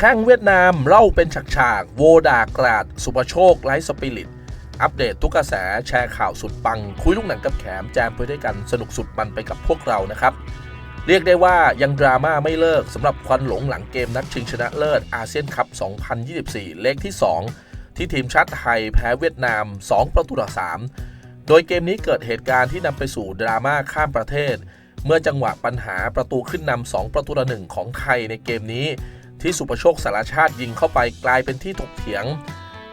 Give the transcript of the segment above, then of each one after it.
แข้งเวียดนามเล่าเป็นฉากๆ โวดากราด สุภโชคไลฟ์สปิริต อัปเดตทุกกระแสแชร์ข่าวสุดปัง คุยลูกหนังกับแขมแจมไปด้วยกันสนุกสุดมันไปกับพวกเรานะครับ เรียกได้ว่ายังดราม่าไม่เลิกสำหรับควันหลงหลังเกมนัดชิงชนะเลิศอาเซียนคัพ 2024 เลขที่ 2 ที่ทีมชาติไทยแพ้เวียดนาม 2 ประตูต่อ 3 โดยเกมนี้เกิดเหตุการณ์ที่นำไปสู่ดราม่าข้ามประเทศ เมื่อจังหวะปัญหาประตูขึ้นนำ2ประตูต่อหนึ่งของไทยในเกมนี้ ที่สุประโชคสารชาติยิงเข้าไปกลายเป็นที่ถกเถียง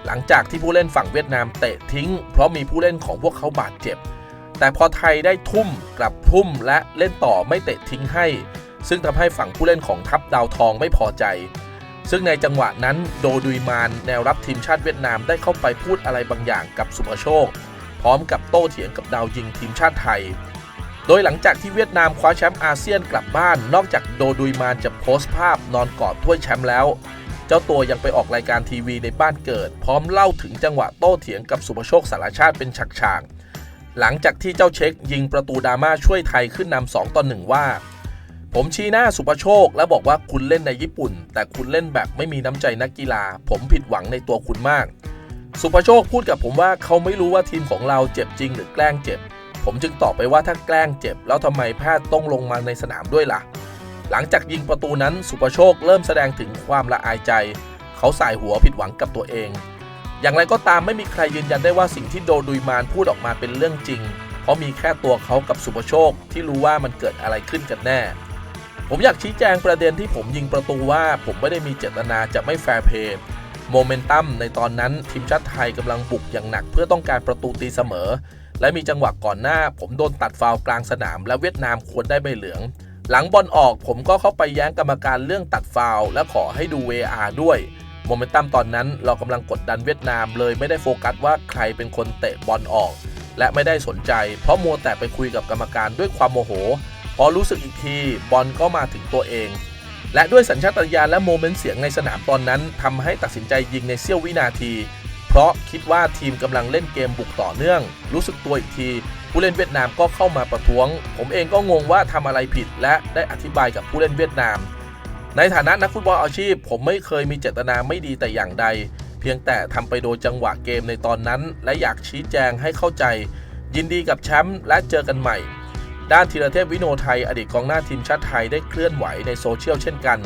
หลังจากที่ผู้เล่นฝั่งเวียดนามเตะทิ้ง เพราะมีผู้เล่นของพวกเขาบาดเจ็บ แต่พอไทยได้ทุ่มกลับทุ่มและเล่นต่อไม่เตะทิ้งให้ ซึ่งทำให้ฝั่งผู้เล่นของทัพดาวทองไม่พอใจ ซึ่งในจังหวะนั้นโดดุยมานแนวรับทีมชาติเวียดนามได้เข้าไปพูดอะไรบางอย่างกับสุภโชค พร้อมกับโต้เถียงกับดาวยิงทีมชาติไทย โดยหลังจากที่เวียดนามคว้าแชมป์อาเซียนกลับบ้าน นอกจากโดดุยมานจะโพสต์ภาพนอนกอดถ้วยแชมป์แล้ว เจ้าตัวยังไปออกรายการทีวีในบ้านเกิด พร้อมเล่าถึงจังหวะโต้เถียงกับสุภโชคสารชาติเป็นฉากๆ หลังจากที่เจ้าเช็คยิงประตูดราม่าช่วยไทยขึ้นนำ2ต่อ1ว่า ผมชี้หน้าสุภโชคและบอกว่าคุณเล่นในญี่ปุ่น แต่คุณเล่นแบบไม่มีน้ำใจนักกีฬา ผมผิดหวังในตัวคุณมาก สุภโชคพูดกับผมว่าเขาไม่รู้ว่าทีมของเราเจ็บจริงหรือแกล้งเจ็บ ผมจึงตอบไปว่าถ้าแกล้งเจ็บ แล้วทำไมแพทย์ต้องลงมาในสนามด้วยล่ะ หลังจากยิงประตูนั้นสุภโชคเริ่มแสดงถึงความละอายใจ เขาสายหัวผิดหวังกับตัวเอง อย่างไรก็ตามไม่มีใครยืนยันได้ว่าสิ่งที่โดดุยมานพูดออกมาเป็นเรื่องจริง เพราะมีแค่ตัวเขากับสุภโชคที่รู้ว่ามันเกิดอะไรขึ้นกันแน่ ผมอยากชี้แจงประเด็นที่ผมยิงประตูว่าผมไม่ได้มีเจตนาจะไม่แฟร์เพย์โมเมนตัมในตอนนั้นทีมชาติไทยกำลังบุกอย่างหนักเพื่อต้องการประตูตีเสมอ และมีจังหวะก่อนหน้า ผมโดนตัดฟาวกลางสนาม และเวียดนามควรได้ใบเหลือง หลังบอลออกผมก็เข้าไปแย้งกรรมการเรื่องตัดฟาวและขอให้ดู VAR ด้วยโมเมนตัมตอนนั้นเรากำลังกดดันเวียดนามเลยไม่ได้โฟกัสว่าใครเป็นคนเตะบอลออก และไม่ได้สนใจ เพราะมัวแต่ไปคุยกับกรรมการด้วยความโมโห พอรู้สึกอีกทีบอลก็มาถึงตัวเอง และด้วยสัญชาตญาณและโมเมนต์เสียงในสนามตอนนั้นทำให้ตัดสินใจยิงในเสี้ยววินาที เพราะคิดว่าทีมกำลังเล่นเกมบุกต่อเนื่อง รู้สึกตัวอีกที ผู้เล่นเวียดนามก็เข้ามาประท้วง ผมเองก็งงว่าทำอะไรผิด และได้อธิบายกับผู้เล่นเวียดนาม ในฐานะนักฟุตบอลอาชีพ ผมไม่เคยมีเจตนาไม่ดีแต่อย่างใด เพียงแต่ทำไปโดยจังหวะเกมในตอนนั้น และอยากชี้แจงให้เข้าใจ ยินดีกับแชมป์และเจอกันใหม่ ด้านธีรเทพวิโนไทยอดีตกองหน้าทีมชาติไทยได้เคลื่อนไหวในโซเชียลเช่นกัน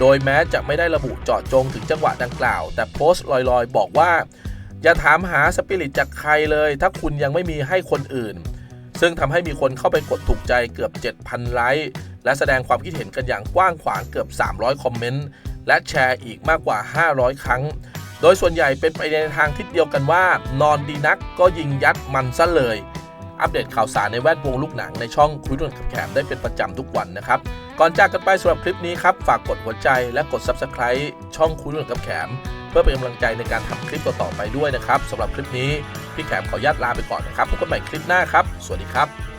โดยแม้จะไม่ได้ระบุเจาะจงถึงจังหวะดังกล่าว แต่โพสต์ลอยๆ บอกว่า อย่าถามหาสปิริตจากใครเลย ถ้าคุณยังไม่มีให้คนอื่น ซึ่งทำให้มีคนเข้าไปกดถูกใจเกือบ 7,000 ไลค์และแสดงความคิดเห็นกันอย่างกว้างขวางเกือบ 300 คอมเมนต์และแชร์อีกมากกว่า 500 ครั้ง โดยส่วนใหญ่เป็นไปในทางทิศเดียวกันว่า นอนดีนักก็ยิงยัดมันซะเลย อัปเดตข่าวสารในแวดวงลูกหนังในช่องคุยด่วนกับแขมได้เป็นประจำทุกวันนะครับ ก่อนจากกันไปสำหรับคลิปนี้ครับ ฝากกดหัวใจและกด Subscribe ช่องคุยด่วนกับแขมเพื่อเป็นกำลังใจในการทำคลิปต่อๆไปด้วยนะครับสำหรับคลิปนี้พี่แขมขออนุญาตลาไปก่อนนะครับพบกันใหม่คลิปหน้าครับ สวัสดีครับ